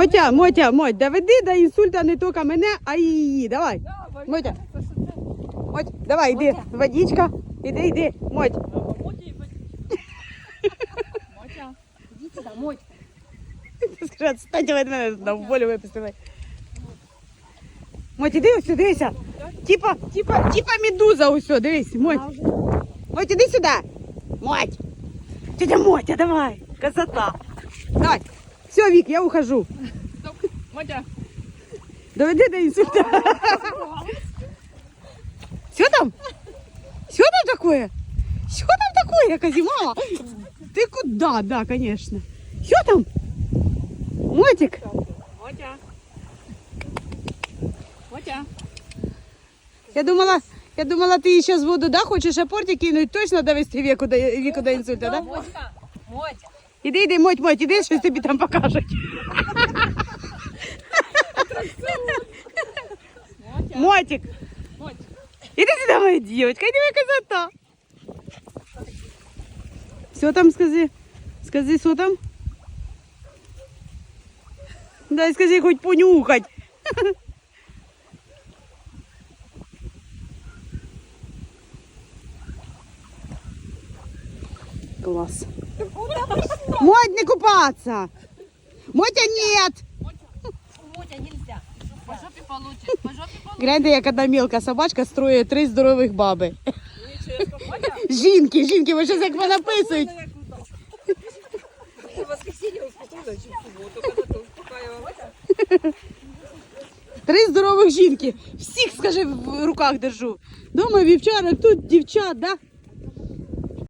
Мотя, Мотя, Моть, доведи до інсульта не тільки мене, а й її. Давай. Мотя. Моть, давай, йди. Водичка. Іди, йди. Моть. Иди сюда, Моть. Скажи, отстаньте від мене на волю випустили. Моть, іди ось, сюди, дивися. Типа, типа, типа медуза ось, дивись, Моть. Моть, іди сюди. Моть. Тетя Мотя, давай. Красота. Давай. Все, Вик, я ухожу. Мотя. Доведи до інсульта. Що там? Що там такое? Що там такое, Казімала? Ти куди? Да, конечно. Що там? Мотик. Мотя. Мотя. Я думала, я думала, ти зараз воду да, хочеш апорті кинути, точно довести віку до, віку до інсульта, да? Мотька. Мотя. Іди, іди, моть, моть, іди, щось тобі там покажуть. Мотик. Моть. Іди сюди, моя дівчинка, іди моя красота. Що там скажи? Скажи, що там? Дай скажи, хоч понюхать. Класс. Моть, не купаться. Мотя, нет. Мотя нельзя. По жопе получишь. По жопе получишь. Гляньте, як одна мілка собачка строїть три здорових баби. Жінки, жінки, ви щось як понаписують. В воскресенье успокоила, чуть в субботу, когда ты успокаивала. Три здорових жінки. Всіх, скажи, в руках держу. Дома вівчарок, тут дівчат, да?